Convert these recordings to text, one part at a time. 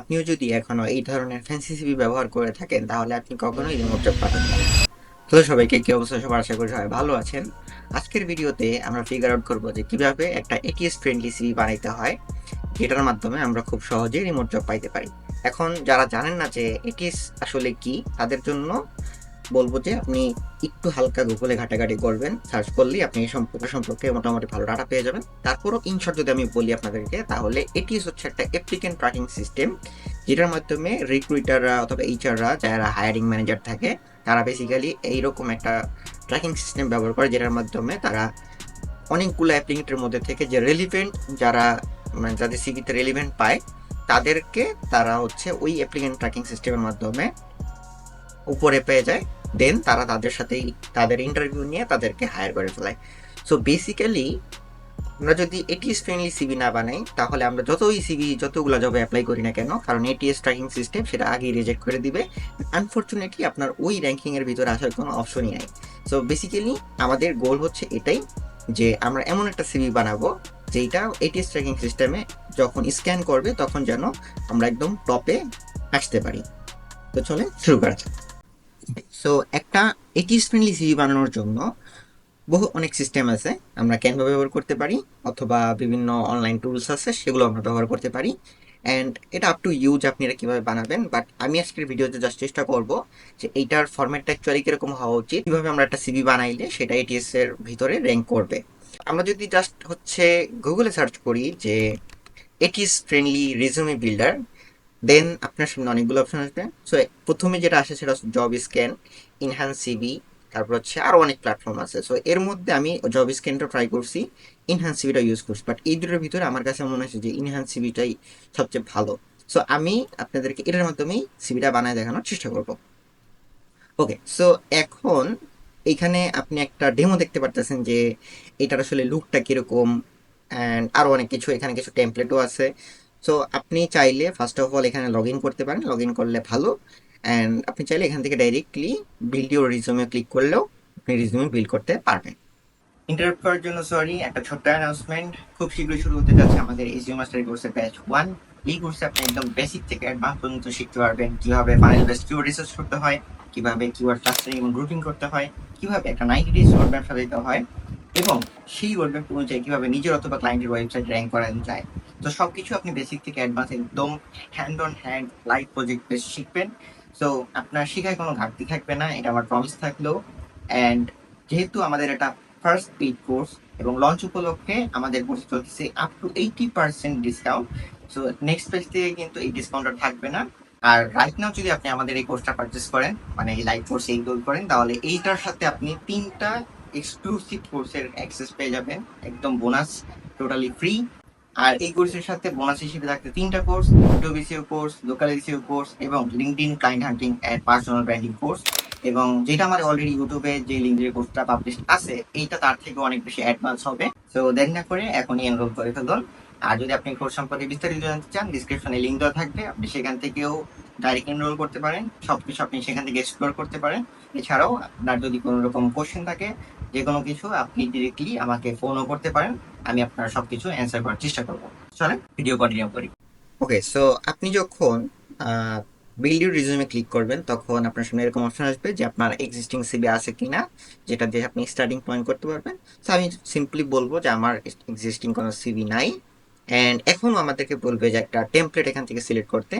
আপনিও যদি এখনও এই ধরনের ফ্যান্সি সিবি ব্যবহার করে থাকেন, তাহলে আপনি কখনোই রিমোট জব পাবেন না। তো সবাইকে কি অবস্থা? সবার আশা করি সবাই ভালো আছেন। আজকের ভিডিওতে আমরা ফিগার আউট করব যে কীভাবে একটা এটিএস ফ্রেন্ডলি সিবি বানাইতে হয়, যেটার মাধ্যমে আমরা খুব সহজেই রিমোট জব পাইতে পারি। এখন যারা জানেন না যে এটিএস আসলে কি, তাদের জন্য বলব যে আপনি একটু হালকা গুগলে ঘাটাঘাটি করবেন সার্চ করলেই আপনি এই সম্পর্ক সম্পর্কে মোটামুটি ভালো ডাটা পেয়ে যাবেন। তারপরও ইনশর্ট যদি আমি বলি আপনাদেরকে, তাহলে এটিএস হচ্ছে একটা অ্যাপ্লিকেন্ট ট্র্যাকিং সিস্টেম যেটার মাধ্যমে রিক্রুইটাররা অথবা এইচআররা যারা হায়ারিং ম্যানেজার থাকে, তারা বেসিক্যালি এইরকম একটা ট্র্যাকিং সিস্টেম ব্যবহার করে, যেটার মাধ্যমে তারা অনেকগুলো অ্যাপ্লিকেন্টের মধ্যে থেকে যে রেলিভেন্ট যারা মানে যাদের সিভিতে রেলিভেন্ট পায়, তাদেরকে তারা হচ্ছে ওই অ্যাপ্লিকেন্ট ট্র্যাকিং সিস্টেমের মাধ্যমে উপরে পেয়ে যায়। দেন তারা তাদের সাথেই তাদের ইন্টারভিউ নিয়ে তাদেরকে হায়ার করে ফেলায়। সো বেসিক্যালি আমরা যদি এটিএস ফ্রেন্ডলি সিবি না বানাই, তাহলে আমরা যতই সিবি যতগুলো জবে অ্যাপ্লাই করি না কেন, কারণ এটিএস ট্র্যাকিং সিস্টেম সেটা আগেই রিজেক্ট করে দিবে। আনফর্চুনেটলি আপনার ওই র্যাঙ্কিংয়ের ভিতরে আসার কোনো অপশনই নাই। সো বেসিক্যালি আমাদের গোল হচ্ছে এটাই যে আমরা এমন একটা সিবি বানাবো যেটা এটিএস ট্র্যাকিং সিস্টেমে যখন স্ক্যান করবে, তখন যেন আমরা একদম টপে আসতে পারি। তো চলে শুরু করা যাক। সো একটা এটিএস ফ্রেন্ডলি সিভি বানানোর জন্য বহু, অনেক সিস্টেম আছে। আমরা ক্যানভা ব্যবহার করতে পারি, অথবা বিভিন্ন অনলাইন টুলস আছে, সেগুলো আমরা ব্যবহার করতে পারি। অ্যান্ড এটা আপ টু ইউজ আপনি এটা কীভাবে বানাবেন। বাট আমি আজকের ভিডিওতে জাস্ট চেষ্টা করব যে এইটার ফরম্যাটটা অ্যাকচুয়ালি কীরকম হওয়া উচিত, কীভাবে আমরা একটা সিভি বানাইলে সেটা এটিএস এর ভিতরে র্যাঙ্ক করবে। আমরা যদি জাস্ট হচ্ছে গুগলে সার্চ করি যে ATS friendly resume builder then আপনার সামনে অনেকগুলো অপশন আসবে। সো প্রথমে যেটা আসে সেটা হচ্ছে জব স্ক্যান ইনহ্যান্স সিবি তারপর হচ্ছে আরও অনেক প্ল্যাটফর্ম আছে। সো এর মধ্যে আমি জব স্ক্যানটা ট্রাই করছি ইনহ্যান্স সিবিটা ইউজ করছি। বাট এই দুটোর ভিতরে আমার কাছে মনে হয়েছে যে ইনহ্যান্স সিবিটাই সবচেয়ে ভালো। সো আমি আপনাদেরকে এটার মাধ্যমেই সিবিটা বানায় দেখানোর চেষ্টা করব। ওকে সো এখন এইখানে আপনি একটা ডেমো দেখতে পারতেছেন যে এটার আসলে লুকটা কীরকম অ্যান্ড আরও অনেক কিছু। এখানে কিছু টেমপ্লেটও আছে। সো আপনি চাইলে ফার্স্ট অফ অল এখানে লগ ইন করতে পারেন। লগ ইন করলে ভালো। অ্যান্ড আপনি চাইলে এখান থেকে directly build your resume click করলেও আপনি রিজুমে বিল্ড করতে পারবেন। ইন্টারাপ্ট করার জন্য সরি একটা ছোট্ট অ্যানাউন্সমেন্ট খুব শীঘ্রই শুরু হতে যাচ্ছে আমাদের এসিও মাস্টার কোর্সের ব্যাচ ওয়ান এই কোর্সে আপনি একদম বেসিক থেকে অ্যাডভান্স পর্যন্ত শিখতে পারবেন। কীভাবে ফাইনাল বেস্ট কিওয়ার্ড রিসার্চ করতে হয়, কীভাবে কিওয়ার্ড ক্লাস্টারিং এবং গ্রুপিং করতে হয়, কীভাবে একটা নাইনটি ডেজ রোডম্যাপ সাজাতে হয় এবং সেই রোডম্যাপ অনুযায়ী কীভাবে নিজের অথবা ক্লায়েন্টের ওয়েবসাইট র্যাঙ্ক করা যায়। তো সবকিছু আপনি বেসিক থেকে অ্যাডভান্স একদম hand on hand live project base শিখবেন। সো আপনার শেখায় কোনো ঘাটতি থাকবে না, এটা আমার প্রমিস থাকল। অ্যান্ড যেহেতু আমাদের এটা ফার্স্ট পেড কোর্স এবং লঞ্চ উপলক্ষে আমাদের কোর্স চলতেছে up to eighty percent discount so next page থেকে কিন্তু এই ডিসকাউন্টটা থাকবে না। আর রাইট নাও যদি আপনি আমাদের এই কোর্সটা পারচেস করেন মানে এই লাইভ কোর্স এনরোল করেন, তাহলে এইটার সাথে আপনি তিনটা এক্সক্লুসিভ কোর্সের অ্যাক্সেস পেয়ে যাবেন। একদম বোনাস টোটালি ফ্রি আর এই কোর্সের সাথে বোনাস হিসেবে থাকতে তিনটা course YouTube course local SEO course এবং LinkedIn client hunting and personal branding course এবং যেটা আমার অলরেডি ইউটিউবে যে লিঙ্কের কোর্সটা পাবলিশ আছে, এইটা তার থেকে অনেক বেশি অ্যাডভান্স হবে। সো দেরি না করে এখনই এনরোল করে ফেলুন আর যদি আপনি কোর্স সম্পর্কে বিস্তারিত জানতে চান ডিসক্রিপশনে লিঙ্ক দেওয়া থাকবে। আপনি সেখান থেকেও ডাইরেক্ট এনরোল করতে পারেন। সবকিছু আপনি সেখান থেকে এক্সপ্লোর করতে পারেন। এছাড়াও আপনার যদি কোনো রকম কোশ্চেন থাকে যে কোনো কিছু আপনি ডিরেক্টলি আমাকে ফোনও করতে পারেন, আমি আপনার সবকিছু অ্যান্সার করার চেষ্টা করব। চলেন ভিডিও কন্টিনিউ করি। ওকে সো আপনি যখন বিল্ড ইউর রিজুমে ক্লিক করবেন, তখন আপনার সামনে এরকম অপশন আসবে যে আপনার এক্সিস্টিং সিবি আছে কিনা, যেটা দিয়ে আপনি স্টার্টিং পয়েন্ট করতে পারবেন। সো আমি সিম্পলি বলব যে আমার এক্সিস্টিং কোনো সিবি নাই। অ্যান্ড এখনও আমাদেরকে বলবে যে একটা টেমপ্লেট এখান থেকে সিলেক্ট করতে।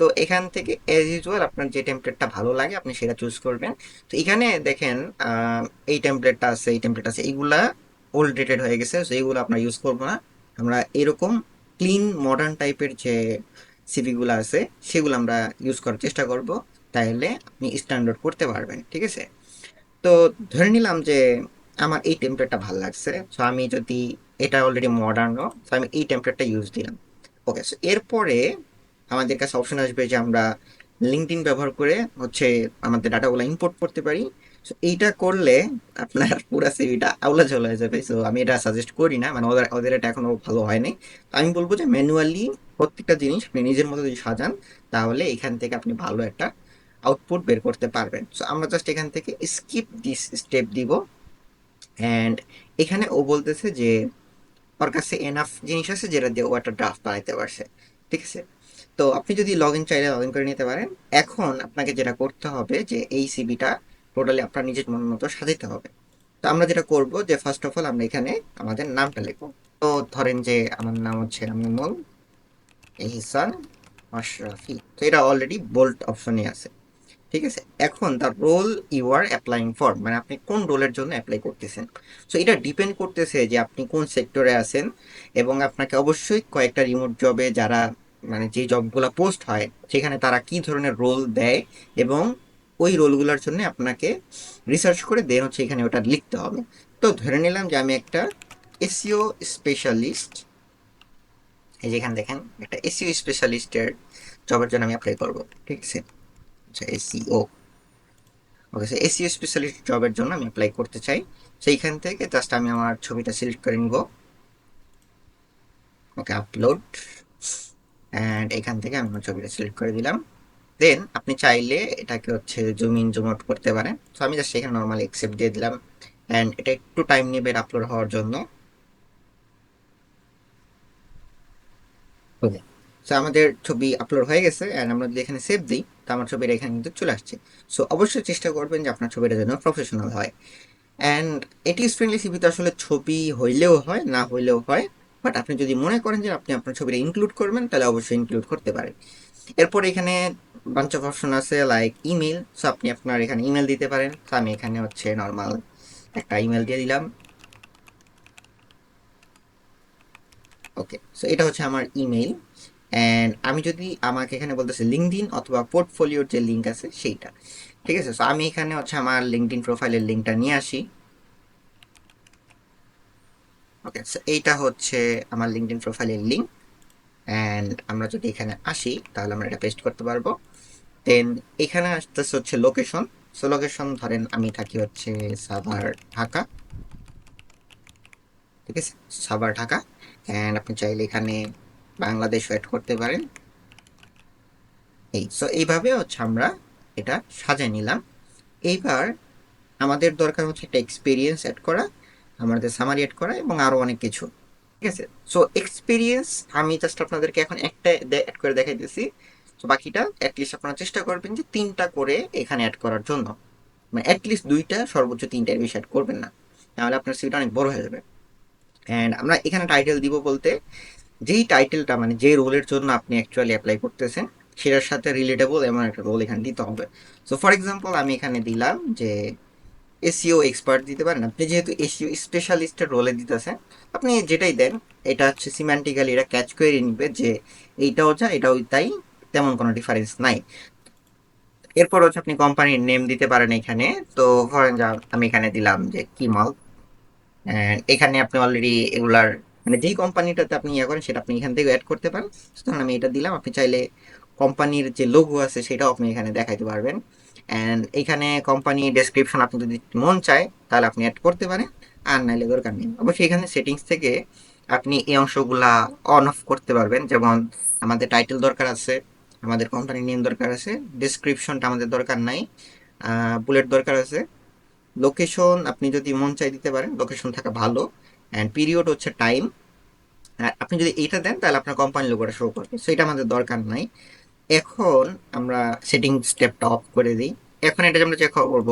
তো এখান থেকে এজ ইউজুয়াল আপনার যে টেমপ্লেটটা ভালো লাগে, আপনি সেটা চুজ করবেন। তো এখানে দেখেন এই টেমপ্লেটটা আছে, এই টেমপ্লেট আছে, এইগুলা ওল্ড ডেটেড হয়ে গেছে সো এইগুলো আমরা ইউজ করব না। আমরা এরকম ক্লিন মডার্ন টাইপের যে সিভিগুলো আছে, সেগুলো আমরা ইউজ করার চেষ্টা করব তাহলে আপনি স্ট্যান্ডার্ড করতে পারবেন, ঠিক আছে? তো ধরে নিলাম যে আমার এই টেমপ্লেটটা ভালো লাগছে সো আমি যদি, এটা অলরেডি মডার্নও সো আমি এই টেমপ্লেটটা ইউজ দিলাম। ওকে সো এরপরে আমাদের কাছে অপশন আসবে যে আমরা লিঙ্কডিন ব্যবহার করে হচ্ছে আমাদের ডাটাগুলো ইম্পোর্ট করতে পারি। সো এইটা করলে আপনার পুরো সিভিটা আউলা চলে হয়ে যাবে। সো আমি এটা সাজেস্ট করি না মানে ওদের ওদের এটা এখনও ভালো হয়নি। তো আমি বলব যে ম্যানুয়ালি প্রত্যেকটা জিনিস আপনি নিজের মতো যদি সাজান, তাহলে এখান থেকে আপনি ভালো একটা আউটপুট বের করতে পারবেন। সো আমরা জাস্ট এখান থেকে স্কিপ দিস স্টেপ দিব। অ্যান্ড এখানে ও বলতেছে যে, ওর কাছে এনাফ জিনিস আছে যেটা দিয়ে ও একটা ড্রাফট বানাইতে পারছে। ঠিক আছে? তো আপনি যদি লগ ইন চাইলে লগ ইন করে নিতে পারেন। এখন আপনাকে যেটা করতে হবে যে এই সিবিটা টোটালি আপনার নিজের মন মতো সাজাতে হবে। তো আমরা যেটা করব যে ফার্স্ট অফ অল আমরা এখানে আমাদের নামটা লিখব। তো ধরেন যে আমার নাম হচ্ছে আমিনুল ইহসান আশরাফি। তো এটা অলরেডি বোল্ট অপশনে আছে। ঠিক আছে? এখন তার role you are applying for মানে আপনি কোন রোলের জন্য অ্যাপ্লাই করতেছেন। সো এটা ডিপেন্ড করতেছে যে আপনি কোন সেক্টরে আছেন এবং আপনাকে অবশ্যই কয়েকটা রিমোট জবে যারা মানে যে জবগুলো পোস্ট হয়, সেখানে তারা কি ধরনের রোল দেয় এবং ওই রোলগুলোর জন্য আপনাকে রিসার্চ করে দেন হচ্ছে এখানে ওটা লিখতে হবে। তো ধরে নিলাম যে আমি একটা এসিও স্পেশালিস্ট এই যে এখানে দেখেন, একটা এসিও স্পেশালিস্টের জবের জন্য আমি অ্যাপ্লাই করব, ঠিক আছে? আচ্ছা SEO okay so SEO specialist জবের জন্য আমি অ্যাপ্লাই করতে চাই। সেইখান থেকে জাস্ট আমি আমার ছবিটা সিলেক্ট করে নিব। ওকে আপলোড অ্যান্ড এখান থেকে আমি আমার ছবিটা সিলেক্ট করে দিলাম। দেন আপনি চাইলে এটাকে হচ্ছে জুম ইন জুম আউট করতে পারেন। তো আমি জাস্ট এখানে নর্মালি অ্যাকসেপ্ট দিয়ে দিলাম। অ্যান্ড এটা একটু টাইম নেবে আপলোড হওয়ার জন্য। ওকে সো আমাদের ছবি আপলোড হয়ে গেছে অ্যান্ড আমরা যদি এখানে সেভ দিই, তো আমার ছবিটা এখানে কিন্তু চলে আসছে। সো অবশ্যই চেষ্টা করবেন যে আপনার ছবিটা যেন প্রফেশনাল হয়। অ্যান্ড এটি ফ্রেন্ডলি সিভিতে আসলে ছবি হইলেও হয়, না হইলেও হয়। বাট আপনি যদি মনে করেন যে আপনি আপনার ছবিটা ইনক্লুড করবেন, তাহলে অবশ্যই ইনক্লুড করতে পারেন। এরপর এখানে বাঞ্চ অফ অপশন আছে লাইক ইমেল সো আপনি আপনার এখানে ইমেল দিতে পারেন। তো আমি এখানে হচ্ছে নর্মাল একটা ইমেল দিয়ে দিলাম। ওকে সো এটা হচ্ছে আমার ইমেল অ্যান্ড আমি যদি আমাকে এখানে বলতেছে লিঙ্কডিন অথবা পোর্টফোলিওর যে লিঙ্ক আছে, সেইটা। ঠিক আছে? সো আমি এখানে হচ্ছে আমার লিঙ্কডিন প্রোফাইলের লিঙ্কটা নিয়ে আসি। ওকে সো এইটা হচ্ছে আমার লিঙ্কডিন প্রোফাইলের লিঙ্ক অ্যান্ড আমরা যদি এখানে আসি, তাহলে আমরা এটা পেস্ট করতে পারব। দেন এখানে আসতেছে হচ্ছে লোকেশন সো লোকেশন ধরেন আমি থাকি হচ্ছে সাভার, ঢাকা। ঠিক আছে? সাভার, ঢাকা। অ্যান্ড আপনি চাইলে এখানে বাংলাদেশ অ্যাড করতে পারেন। এই সো এইভাবে হচ্ছে আমরা এটা সাজিয়ে নিলাম। এইবার আমাদের দরকার হচ্ছে একটা এক্সপিরিয়েন্স অ্যাড করা। আমাদের সামারি অ্যাড করা এবং আরও অনেক কিছু। ঠিক আছে? সো এক্সপিরিয়েন্স আমি জাস্ট আপনাদেরকে এখন একটা অ্যাড করে দেখাই দেখাইতেছি। তো বাকিটা অ্যাটলিস্ট আপনারা চেষ্টা করবেন যে তিনটা করে এখানে অ্যাড করার জন্য। মানে অ্যাটলিস্ট দুইটা, সর্বোচ্চ তিনটার বেশি অ্যাড করবেন না। তাহলে আপনার সিভিটা অনেক বড় হয়ে যাবে। অ্যান্ড আমরা এখানে টাইটেল দিব বলতে, যেই টাইটেলটা মানে যে রোলের জন্য আপনি অ্যাকচুয়ালি অ্যাপ্লাই করতেছেন, সেটার সাথে রিলেটেবল এমন একটা রোল এখানে দিতে হবে। সো ফর এক্সাম্পল আমি এখানে দিলাম যে এসিও এক্সপার্ট দিতে পারেন। আপনি যেহেতু এসিও স্পেশালিস্টের রোলে দিতেছেন, আপনি যেটাই দেন, এটা হচ্ছে সিম্যান্টিক্যালি এটা ক্যাচ করে নিবে যে এইটাও যা, এটাও তাই, তেমন কোনো ডিফারেন্স নাই। এরপর হচ্ছে আপনি কোম্পানির নেম দিতে পারেন এখানে। তো ধরেন যা, আমি এখানে দিলাম যে কিমাল এখানে আপনি অলরেডি এগুলার মানে যেই কোম্পানিটাতে আপনি ইয়ে করেন, সেটা আপনি এখান থেকে অ্যাড করতে পারেন। সুতরাং আমি এটা দিলাম, আপনি চাইলে কোম্পানির যে লোগো আছে, সেটাও আপনি এখানে দেখাইতে পারবেন। অ্যান্ড এখানে কোম্পানি ডেসক্রিপশন আপনি যদি মন চায়, তাহলে আপনি অ্যাড করতে পারেন। আর নাইলে দরকার নেই। অবশ্যই এখানে সেটিংস থেকে আপনি এই অংশগুলা অন অফ করতে পারবেন। যেমন আমাদের টাইটেল দরকার আছে, আমাদের কোম্পানির নেম দরকার আছে ডেসক্রিপশনটা আমাদের দরকার নাই বুলেট দরকার আছে। লোকেশন আপনি যদি মন চাই দিতে পারেন লোকেশন থাকা ভালো। অ্যান্ড পিরিয়ড হচ্ছে টাইম আপনি যদি এইটা দেন, তাহলে আপনার কোম্পানি লোগোটা শো করবে। সো এটা আমাদের দরকার নাই। এখন আমরা সেটিং স্টেপটা অফ করে দিই। এখন এটা আমরা চেক করব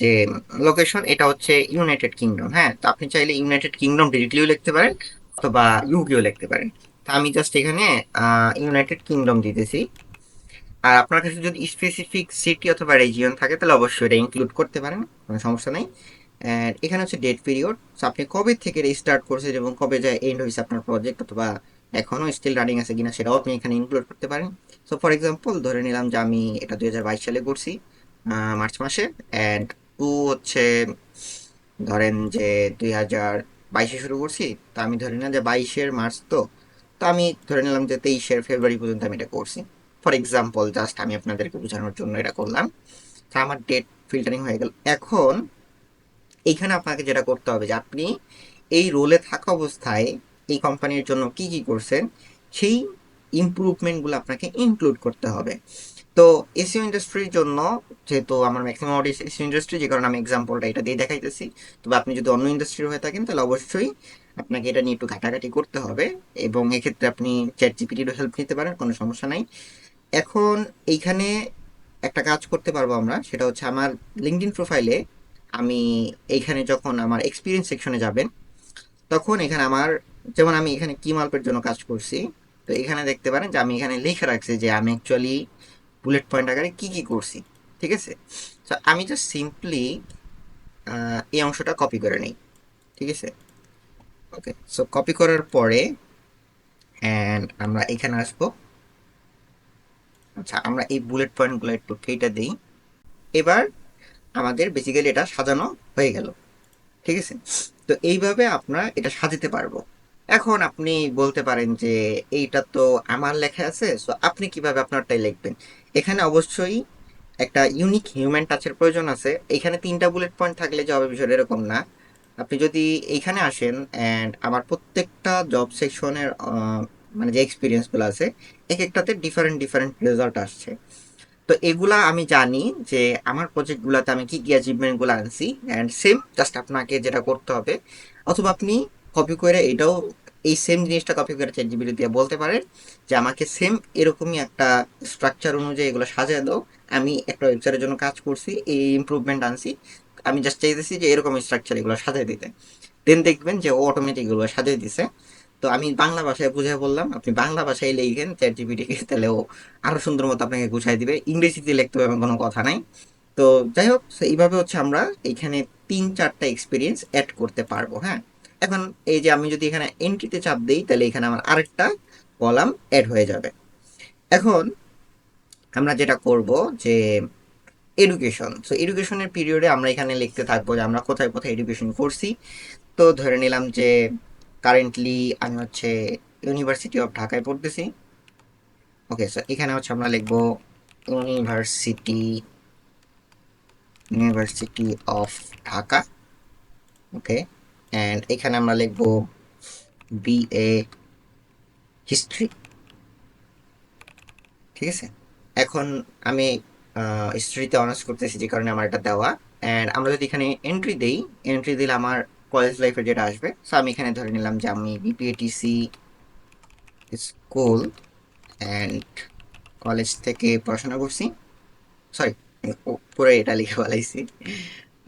যে লোকেশন এটা হচ্ছে ইউনাইটেড কিংডম হ্যাঁ? তো আপনি চাইলে ইউনাইটেড কিংডম ডিরেক্টলিও লিখতে পারেন অথবা ইউকেও লিখতে পারেন। তা আমি জাস্ট এখানে ইউনাইটেড কিংডম দিতেছি। আর আপনার কাছে যদি স্পেসিফিক সিটি অথবা রিজিয়ন থাকে, তাহলে অবশ্যই এটা ইনক্লুড করতে পারেন, কোনো সমস্যা নেই। এখানে হচ্ছে ডেট পিরিয়ড আপনি কবে থেকে স্টার্ট করছেন এবং কবে যায় এন্ড হয়েছে আপনার প্রজেক্ট অথবা এখনও স্টিল রানিং আছে কিনা সেটাও আপনি এখানে ইনক্লুড করতে পারেন। সো ফর এক্সাম্পল ধরে নিলাম যে আমি এটা দুই হাজার বাইশ সালে করছি মার্চ মাসে অ্যান্ড টু হচ্ছে ধরেন যে দুই হাজার বাইশে শুরু করছি, তো আমি ধরে নিলাম যে বাইশের মার্চ তো তো আমি ধরে নিলাম যে তেইশের ফেব্রুয়ারি পর্যন্ত আমি এটা করছি। ফর এক্সাম্পল জাস্ট আমি আপনাদেরকে বোঝানোর জন্য এটা করলাম। তো আমার ডেট ফিল্টারিং হয়ে গেল। এখন এইখানে আপনাকে যেটা করতে হবে যে আপনি এই রোলে থাকা অবস্থায় এই কোম্পানির জন্য কি কি করছেন সেই ইম্প্রুভমেন্টগুলো আপনাকে ইনক্লুড করতে হবে। তো এসিও ইন্ডাস্ট্রির জন্য যেহেতু আমার ম্যাক্সিমাম অডিয়েন্স এসিও ইন্ডাস্ট্রি যে কারণে আমি এক্সাম্পলটা এটা দিয়ে দেখাইতেছি। তবে আপনি যদি অন্য ইন্ডাস্ট্রির হয়ে থাকেন, তাহলে অবশ্যই আপনাকে এটা নিয়ে একটু ঘাটাঘাটি করতে হবে এবং এক্ষেত্রে আপনি চ্যাট জিপিটিরও হেল্প নিতে পারেন, কোনো সমস্যা নাই। এখন এইখানে একটা কাজ করতে পারব আমরা, সেটা হচ্ছে আমার লিঙ্কডিন প্রোফাইলে আমি এইখানে যখন আমার এক্সপিরিয়েন্স সেকশনে যাবেন, তখন এখানে আমার যেমন আমি এখানে কি মাল্পের জন্য কাজ করছি, তো এখানে দেখতে পারেন যে আমি এখানে লিখে রাখছি যে আমি অ্যাকচুয়ালি বুলেট পয়েন্ট আকারে কি কি করছি, ঠিক আছে? তো আমি জাস্ট সিম্পলি এই অংশটা কপি করে নিই, ঠিক আছে? ওকে সো কপি করার পরে অ্যান্ড আমরা এখানে আসব। আচ্ছা আমরা এই বুলেট পয়েন্টগুলো একটু কেটে দিই। এবার আমাদের বেসিক্যালি এটা সাজানো হয়ে গেল, ঠিক আছে? তো এইভাবে আমরা এটা সাজাতে পারব। এখন আপনি বলতে পারেন যে এইটা তো আমার লেখা আছে সো আপনি কীভাবে আপনারটাই লিখবেন? এখানে অবশ্যই একটা ইউনিক হিউম্যান টাচের প্রয়োজন আছে। এখানে তিনটা বুলেট পয়েন্ট থাকলে হবে বিষয়টা এরকম না। আপনি যদি এইখানে আসেন অ্যান্ড আমার প্রত্যেকটা জব সেকশনের মানে যে এক্সপিরিয়েন্সগুলো আছে এক একটাতে ডিফারেন্ট ডিফারেন্ট রেজাল্ট আসছে। তো এগুলা আমি জানি যে আমার প্রজেক্টগুলোতে আমি কী কী অ্যাচিভমেন্টগুলো আনছি অ্যান্ড সেম জাস্ট আপনাকে যেটা করতে হবে, অথবা আপনি কপি করে এটাও এই সেম জিনিসটা কপি করে চ্যাট জিবিটি দিয়ে বলতে পারেন যে, আমাকে সেম এরকমই একটা স্ট্রাকচার অনুযায়ী এগুলো সাজিয়ে দাও। আমি একটা ওয়েবসাইটের জন্য কাজ করছি, এই ইমপ্রুভমেন্ট আনছি। আমি জাস্ট চাইতেছি যে, এরকম স্ট্রাকচার এগুলো সাজিয়ে দিতে। দেন দেখবেন যে, ও অটোমেটিক এগুলো সাজিয়ে দিছে। তো আমি বাংলা ভাষায় বুঝে বললাম, আপনি বাংলা ভাষায় লিখেন চ্যাট জিপিটিকে তাহলে ও আরও সুন্দর মতো আপনাকে গুছাই দিবে। ইংরেজিতে লিখতে হবে কোনো কথা নাই। তো যাই হোক এইভাবে হচ্ছে আমরা এখানে তিন চারটা এক্সপিরিয়েন্স অ্যাড করতে পারব হ্যাঁ? এখন এই যে আমি যদি এখানে এন্ট্রিতে চাপ দিই, তাহলে এখানে আমার আরেকটা কলাম অ্যাড হয়ে যাবে। এখন আমরা যেটা করব যে এডুকেশন সো এডুকেশনের পিরিয়ডে আমরা এখানে লিখতে থাকব যে আমরা কোথায় কোথায় এডুকেশন করছি। তো ধরে নিলাম যে কারেন্টলি আমি হচ্ছে ইউনিভার্সিটি অফ ঢাকায় পড়তেছি। ওকে স্যার এখানে হচ্ছে আমরা লিখব university university of Dhaka okay and এখানে আমরা লিখব বিএ হিস্ট্রি ঠিক আছে? এখন আমি হিস্ট্রিতে অনার্স করতেছি যে কারণে আমার এটা দেওয়া। অ্যান্ড আমরা যদি এখানে এন্ট্রি দেই এন্ট্রি দিলে আমার কলেজ লাইফে যেটা আসবে। সো আমি এখানে ধরে নিলাম যে আমি বিপিএটিসি স্কুল অ্যান্ড কলেজ থেকে পড়াশোনা করছি। সরি পুরো এটা লিখে বলাইছি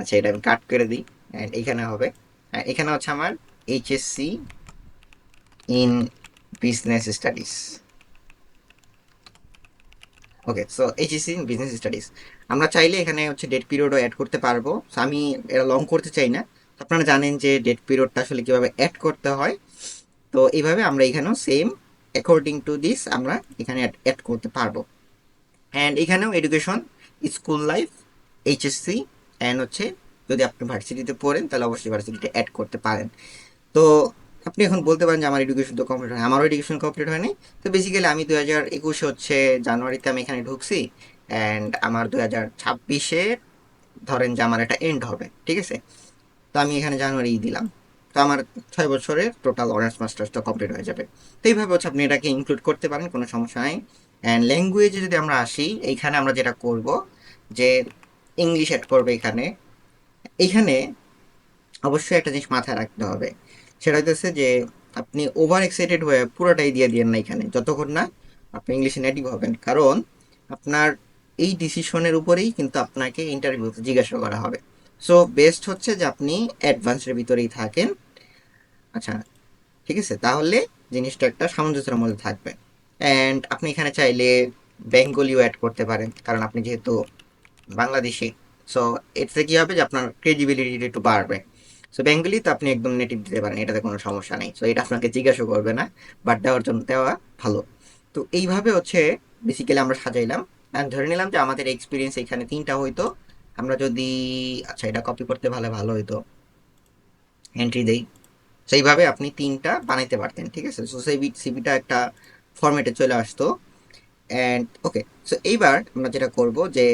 আচ্ছা এটা আমি কাট করে দিই। অ্যান্ড এখানে হবে এখানে হচ্ছে আমার HSC in business studies okay so HSC in business studies আমরা চাইলে এখানে হচ্ছে ডেট পিরিয়ডও অ্যাড করতে পারব। সো আমি এটা লং করতে চাই না। আপনারা জানেন যে ডেট পিরিয়ডটা আসলে কীভাবে অ্যাড করতে হয়। তো এইভাবে আমরা এখানেও সেম অ্যাকর্ডিং টু দিস আমরা এখানে অ্যাড করতে পারব। অ্যান্ড এখানেও education school life HSC and হচ্ছে যদি আপনি ভার্সিটিতে পড়েন, তাহলে অবশ্যই ভার্সিটিতে অ্যাড করতে পারেন। তো আপনি এখন বলতে পারেন যে আমার এডুকেশন তো কমপ্লিট হয় আমারও এডুকেশন কমপ্লিট হয়নি। তো বেসিক্যালি আমি দু হাজার একুশে হচ্ছে জানুয়ারিতে আমি এখানে ঢুকছি অ্যান্ড আমার দু হাজার ছাব্বিশে ধরেন যে আমার একটা এন্ড হবে, ঠিক আছে? তো আমি এখানে জানুয়ারি দিলাম। তো আমার ছয় বছরের টোটাল অনার্স মাস্টার্সটা কমপ্লিট হয়ে যাবে। তো এইভাবে হচ্ছে আপনি এটাকে ইনক্লুড করতে পারেন, কোনো সমস্যা নাই। অ্যান্ড ল্যাঙ্গুয়েজে যদি আমরা আসি, এইখানে আমরা যেটা করব, যে ইংলিশ অ্যাড করবে এখানে। এইখানে অবশ্যই একটা জিনিস মাথায় রাখতে হবে। সেটা হইতেছে যে, আপনি ওভার এক্সাইটেড হয়ে পুরোটাই দিয়ে দিয়েন না এখানে, যতক্ষণ না আপনি ইংলিশে নেটিভ হবেন। কারণ আপনার এই ডিসিশনের উপরেই কিন্তু আপনাকে ইন্টারভিউতে জিজ্ঞাসা করা হবে। সো বেস্ট হচ্ছে যে আপনি অ্যাডভান্সের ভিতরেই থাকেন। আচ্ছা ঠিক আছে? তাহলে জিনিসটা একটা সামঞ্জস্যের মধ্যে থাকবে। অ্যান্ড আপনি এখানে চাইলে বেঙ্গলিও অ্যাড করতে পারেন। কারণ আপনি যেহেতু বাংলাদেশি সো এতে কী হবে যে আপনার ক্রেডিবিলিটি একটু বাড়বে। সো বেঙ্গলি তো আপনি একদম নেটিভ দিতে পারেন, এটাতে কোনো সমস্যা নেই। সো এটা আপনাকে জিজ্ঞাসা করবে না বাট দেওয়ার জন্য দেওয়া ভালো। তো এইভাবে হচ্ছে বেসিক্যালি আমরা সাজাইলাম। ধরে নিলাম যে আমাদের এক্সপিরিয়েন্স এখানে তিনটা হইতো। আমরা যদি আচ্ছা এটা কপি করতে ভালো ভালো হইতো। এন্ট্রি দেই। সেইভাবে আপনি তিনটা বানাইতে পারতেন, ঠিক আছে? সো সেই সিবিটা একটা ফরম্যাটে চলে আসতো। অ্যান্ড ওকে সো এইবার আমরা যেটা করব যে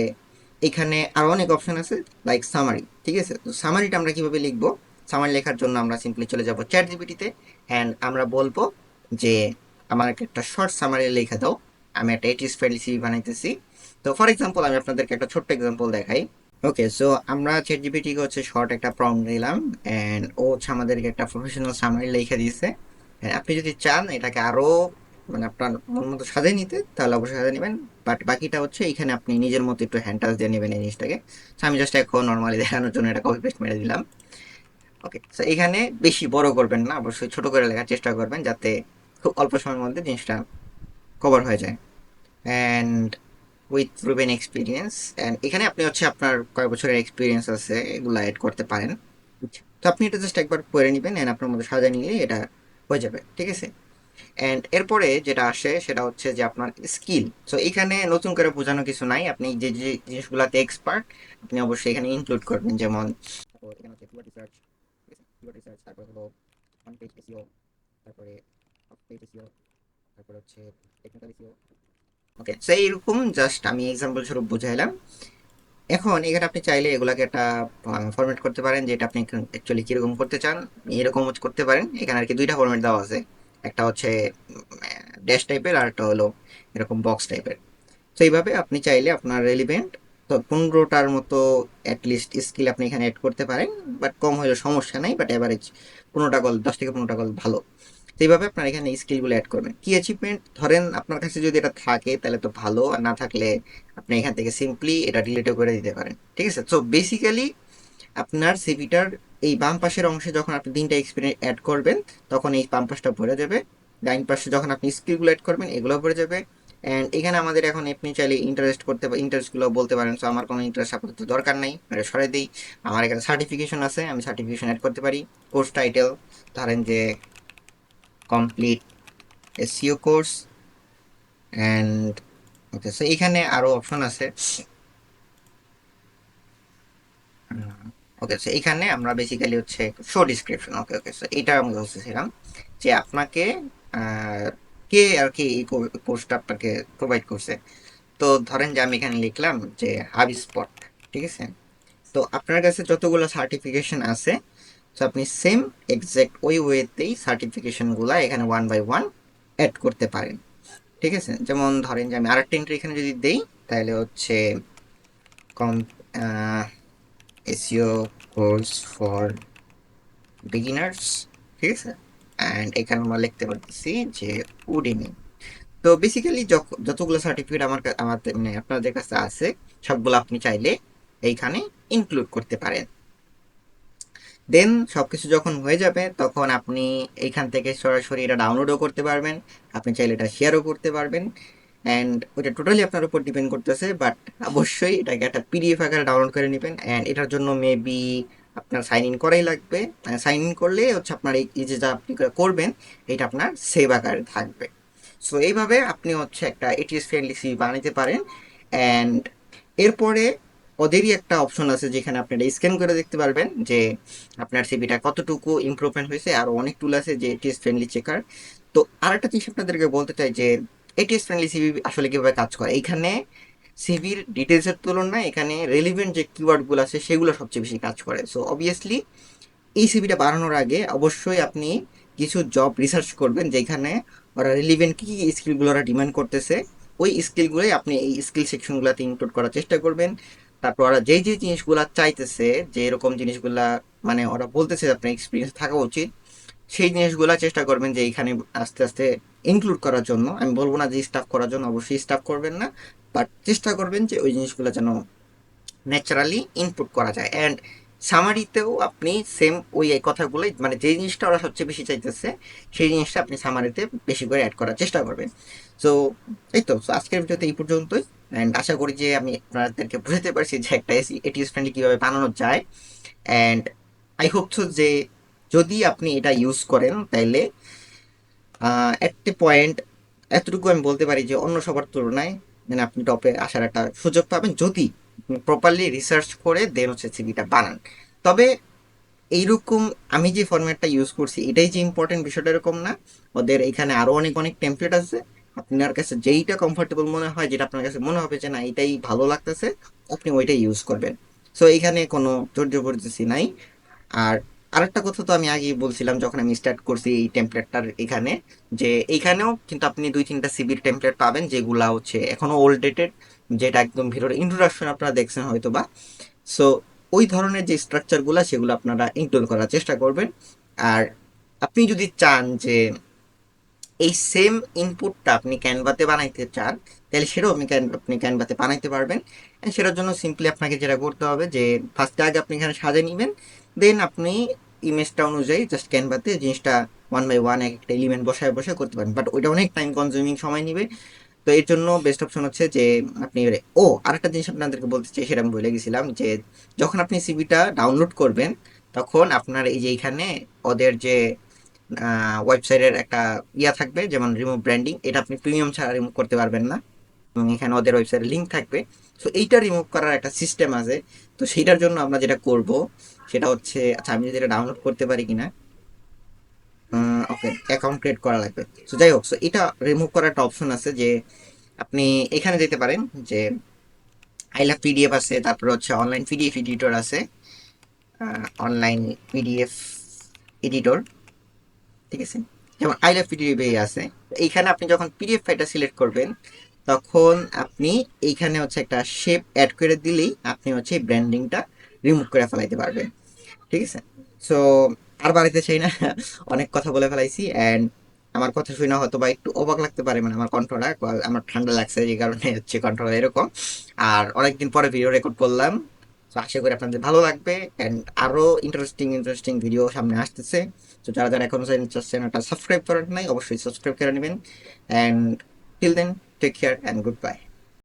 এখানে আরও অনেক অপশন আছে লাইক সামারি ঠিক আছে? তো সামারিটা আমরা কীভাবে লিখব? সামারি লেখার জন্য আমরা সিম্পলি চলে যাব চ্যাট জিবিটিতে অ্যান্ড আমরা বলব যে আমার একটা শর্ট সামারি লেখা দাও। আমি একটা এটিস ফ্রেন্ডলি সিভি বানাইতেছি। তো ফর এক্সাম্পল আমি আপনাদেরকে একটা ছোট্ট এক্সাম্পল দেখাই। ওকে সো আমরা চ্যাট জিপিটিকে হচ্ছে শর্ট একটা প্রম্পট দিলাম অ্যান্ড ও হচ্ছে আমাদেরকে একটা প্রফেশনাল সামারি লিখে দিয়েছে। আপনি যদি চান এটাকে আরও মানে আপনার মন মতো সাজিয়ে নিতে, তাহলে অবশ্যই সাজিয়ে নেবেন। বাট বাকিটা হচ্ছে এখানে আপনি নিজের মতো একটু হ্যান্ড টাচ দিয়ে নেবেন এই জিনিসটাকে। So, আমি জাস্ট এখন নর্মালি দেখানোর জন্য এটা কপি পেস্ট মেরে দিলাম। ওকে সো এখানে বেশি বড় করবেন না, অবশ্যই ছোট করে লেখার চেষ্টা করবেন যাতে খুব অল্প সময়ের মধ্যে জিনিসটা কভার হয়ে যায়। And with proven experience and এখানে আপনি হচ্ছে আপনার কয়েক বছরের এক্সপিরিয়েন্স আছে, এগুলো অ্যাড করতে পারেন। তো আপনি এটা জাস্ট একবার পড়ে নেবেন অ্যান্ড আপনার মধ্যে সাজা নিলে এটা হয়ে যাবে, ঠিক আছে? অ্যান্ড এরপরে যেটা আসে সেটা হচ্ছে যে আপনার স্কিল সো এখানে নতুন করে বোঝানো কিছু নাই। আপনি যে যে জিনিসগুলোতে এক্সপার্ট আপনি অবশ্যই এখানে ইনক্লুড করবেন। যেমন ওকে সো এইরকম জাস্ট আমি এক্সাম্পল স্বরূপ বুঝাইলাম। এখন এখানে আপনি চাইলে এগুলাকে একটা ফরম্যাট করতে পারেন, যেটা আপনি অ্যাকচুয়ালি কীরকম করতে চান। এরকম করতে পারেন। এখানে আর কি দুইটা ফরম্যাট দেওয়া আছে। একটা হচ্ছে ড্যাশ টাইপের আর একটা হলো এরকম বক্স টাইপের তো এইভাবে আপনি চাইলে আপনার রেলিভেন্ট তো পনেরোটার মতো অ্যাটলিস্ট স্কিল আপনি এখানে অ্যাড করতে পারেন বাট কম হলে সমস্যা নাই বাট অ্যাভারেজ পনেরোটা গল দশ থেকে পনেরোটা গল ভালো। তো এইভাবে আপনার এখানে স্কিলগুলো অ্যাড করবেন। কি অ্যাচিভমেন্ট ধরেন আপনার কাছে যদি এটা থাকে, তাহলে তো ভালো, আর না থাকলে আপনি এখান থেকে সিম্পলি এটা ডিলিটও করে দিতে পারেন। ঠিক আছে? সো বেসিক্যালি আপনার সিভিটার এই বাম পাশের অংশে যখন আপনি তিনটা এক্সপিরিয়েন্স অ্যাড করবেন, তখন এই বাম পাশটা ভরে যাবে। ডাইন পাশে যখন আপনি স্কিলগুলো অ্যাড করবেন, এগুলো ভরে যাবে। অ্যান্ড এখানে আমাদের এখন আপনি চাইলে ইন্টারেস্ট করতে ইন্টারেস্টগুলো বলতে পারেন। সো আমার কোনো ইন্টারেস্ট আপাতত দরকার নেই এটা সরাই দিই। আমার এখানে সার্টিফিকেশন আছে, আমি সার্টিফিকেশন অ্যাড করতে পারি। কোর্স টাইটেল ধরেন যে complete SEO course and okay so এখানে আরও অপশন আছে। ওকে সো এখানে আমরা বেসিক্যালি হচ্ছে show description okay okay so এটা আমি বলতেছিলাম যে আপনাকে কে আর কি এই কোর্সটা আপনাকে প্রোভাইড করছে। তো ধরেন যে আমি এখানে লিখলাম যে হাবি স্পট ঠিক আছে? তো আপনার কাছে যতগুলো সার্টিফিকেশন আছে, তো আপনি সেম এক্সাক্ট ওই ওয়েতেই সার্টিফিকেশনগুলো এখানে ওয়ান বাই ওয়ান অ্যাড করতে পারেন, ঠিক আছে? যেমন ধরেন যে আমি আরেকটা এন্ট্রি এখানে যদি দেই, তাহলে হচ্ছে কম এসিও কোর্স ফর বিগিনার্স ঠিক আছে? অ্যান্ড এখানে আমরা লিখতে পারতেছি যে উডিমি তো বেসিক্যালি যতগুলো সার্টিফিকেট আমার আমার মানে আপনাদের কাছে আছে, সবগুলো আপনি চাইলে এইখানে ইনক্লুড করতে পারেন। দেন সবকিছু যখন হয়ে যাবে, তখন আপনি এইখান থেকে সরাসরি এটা ডাউনলোডও করতে পারবেন, আপনি চাইলে এটা শেয়ারও করতে পারবেন। অ্যান্ড ওইটা টোটালি আপনার উপর ডিপেন্ড করতেছে বাট অবশ্যই এটাকে একটা পিডিএফ আকারে ডাউনলোড করে নেবেন। অ্যান্ড এটার জন্য মেবি আপনার সাইন ইন করাই লাগবে। সাইন ইন করলে হচ্ছে আপনার এই যে যা আপনি করবেন, এটা আপনার সেভ আকারে থাকবে। সো এইভাবে আপনি হচ্ছে একটা এটিএস ফ্রেন্ডলি সিভি বানাতে পারেন। অ্যান্ড এরপরে ওদেরই একটা অপশন আছে যেখানে আপনি এটা স্ক্যান করে দেখতে পারবেন যে আপনার সিভিটা কতটুকু ইমপ্রুভমেন্ট হয়েছে। আর অনেক টুল আছে যে এটিএস ফ্রেন্ডলি চেকার তো আরেকটা জিনিস আপনাদেরকে বলতে চাই যে এটিএস ফ্রেন্ডলি সিভি আসলে কীভাবে কাজ করে? এইখানে সিভির ডিটেলসের তুলনায় এখানে রেলিভেন্ট যে কিওয়ার্ডগুলো আছে, সেগুলো সবচেয়ে বেশি কাজ করে। সো অবভিয়াসলি এই সিভিটা বাড়ানোর আগে অবশ্যই আপনি কিছু জব রিসার্চ করবেন যেখানে ওরা রিলিভেন্ট কী কী স্কিলগুলো ওরা ডিমান্ড করতেছে। ওই স্কিলগুলোই আপনি এই স্কিল সেকশনগুলোতে ইনক্লুড করার চেষ্টা করবেন। তারপর ওরা যেই যে জিনিসগুলো চাইতেছে, যে এরকম জিনিসগুলা মানে ওরা বলতেছে আপনার এক্সপিরিয়েন্স থাকা উচিত, সেই জিনিসগুলো চেষ্টা করবেন যে এখানে আস্তে আস্তে ইনক্লুড করার জন্য, আমি বলব না যে স্টাফ করার জন্য, অবশ্যই স্টাফ করবেন না বাট চেষ্টা করবেন যে ওই জিনিসগুলো যেন ন্যাচারালি ইনপুট করা যায়। অ্যান্ড সামারিতেও আপনি সেম ওই এই কথাগুলোই মানে যে জিনিসটা ওরা সবচেয়ে বেশি চাইতেছে, সেই জিনিসটা আপনি সামারিতে বেশি করে অ্যাড করার চেষ্টা করবেন। সো এই তো, so আজকের ভিডিওতে এই পর্যন্তই। অ্যান্ড আশা করি যে আমি আপনাদেরকে বুঝাতে পারছি যে একটা এসি এটিএস ফ্রেন্ডলি কীভাবে বানানো যায়। অ্যান্ড আই হোপ সো যে যদি আপনি এটা ইউজ করেন, তাইলে একটি পয়েন্ট এতটুকু আমি বলতে পারি যে অন্য সবার তুলনায় মানে আপনি টপে আসার একটা সুযোগ পাবেন যদি প্রপারলি রিসার্চ করে দেন হচ্ছে সিভিটা বানান। তবে এইরকম আমি যে ফরম্যাটটা ইউজ করছি, এটাই যে ইম্পর্টেন্ট বিষয়টা এরকম না। ওদের এখানে আরও অনেক অনেক টেমপ্লেট আছে। আপনার কাছে যেইটা কমফোর্টেবল মনে হয়, যেটা আপনার কাছে মনে হবে যে না, এটাই ভালো লাগতেছে, আপনি ওইটাই ইউজ করবেন। সো এইখানে কোনো জবরদস্তি নাই। আর আরেকটা কথা তো আমি আগেই বলছিলাম, যখন আমি স্টার্ট করছি এই টেমপ্লেটটার এখানে, যে এইখানেও কিন্তু আপনি দুই তিনটা সিবির টেমপ্লেট পাবেন, যেগুলা হচ্ছে এখনও ওল্ড ডেটেড যেটা একদম ভিডিওর ইন্ট্রোডাকশন আপনারা দেখছেন হয়তো বা সো ওই ধরনের যে স্ট্রাকচারগুলো সেগুলো আপনারা ইনক্লুড করার চেষ্টা করবেন। আর আপনি যদি চান যে এই সেম ইনপুটটা আপনি ক্যানভাতে বানাইতে চান, তাহলে সেটাও আপনি ক্যান আপনি ক্যানভাতে বানাইতে পারবেন। সেটার জন্য সিম্পলি আপনাকে যেটা করতে হবে যে ফার্স্টে আগে আপনি এখানে সাজিয়ে নেবেন। দেন আপনি ইমেজটা অনুযায়ী জাস্ট ক্যানভাতে জিনিসটা ওয়ান বাই ওয়ান এক একটা এলিমেন্ট বসায় বসায় করতে পারেন। বাট ওইটা অনেক টাইম কনজিউমিং সময় নেবে। তো এর জন্য বেস্ট অপশন হচ্ছে যে আপনি ও, আরেকটা জিনিস আপনাদেরকে বলতে চাই, সেটা আমি বলে গেছিলাম যে যখন আপনি সিভিটা ডাউনলোড করবেন, তখন আপনার এই যে এখানে ওদের যে ওয়েবসাইটের একটা ইয়া থাকবে, যেমন রিমুভ ব্র্যান্ডিং এটা আপনি প্রিমিয়াম ছাড়া রিমুভ করতে পারবেন না। এবং এখানে ওদের ওয়েবসাইটের লিঙ্ক থাকবে। সো এইটা রিমুভ করার একটা সিস্টেম আছে। তো সেইটার জন্য আমরা যেটা করব সেটা হচ্ছে আচ্ছা আমি যদি এটা ডাউনলোড করতে পারি কিনা ওকে অ্যাকাউন্ট ক্রিয়েট করা লাগবে। সো যাই হোক সো এটা রিমুভ করার একটা অপশন আছে যে, আপনি এখানে যেতে পারেন যে আই লাভ পিডিএফ আছে, তারপরে হচ্ছে অনলাইন পিডিএফ এডিটর আছে অনলাইন পিডিএফ এডিটর ঠিক আছে? যেমন আই লাভ পিডিএফ আছে। এইখানে আপনি যখন পিডিএফ ফাইলটা সিলেক্ট করবেন, তখন আপনি এইখানে হচ্ছে একটা শেপ অ্যাড করে দিলেই আপনি হচ্ছে ব্র্যান্ডিংটা রিমুভ করে ফেলাইতে পারবে। ঠিক আছে? সো আর বাড়িতে চাই না, অনেক কথা বলে ফেলাইছি অ্যান্ড আমার কথা শুনে হয়তো বা একটু অবাক লাগতে পারে মানে আমার কণ্ঠটা আমার ঠান্ডা লাগছে যে কারণে হচ্ছে কণ্ঠটা এরকম। আর অনেকদিন পরে ভিডিও রেকর্ড করলাম তো আশা করি আপনাদের ভালো লাগবে অ্যান্ড আরও ইন্টারেস্টিং ইন্টারেস্টিং ভিডিও সামনে আসতেছে। তো যারা যারা এখনও চ্যানেলটা সাবস্ক্রাইব করেন নাই, অবশ্যই সাবস্ক্রাইব করে নেবেন and till then take care and good bye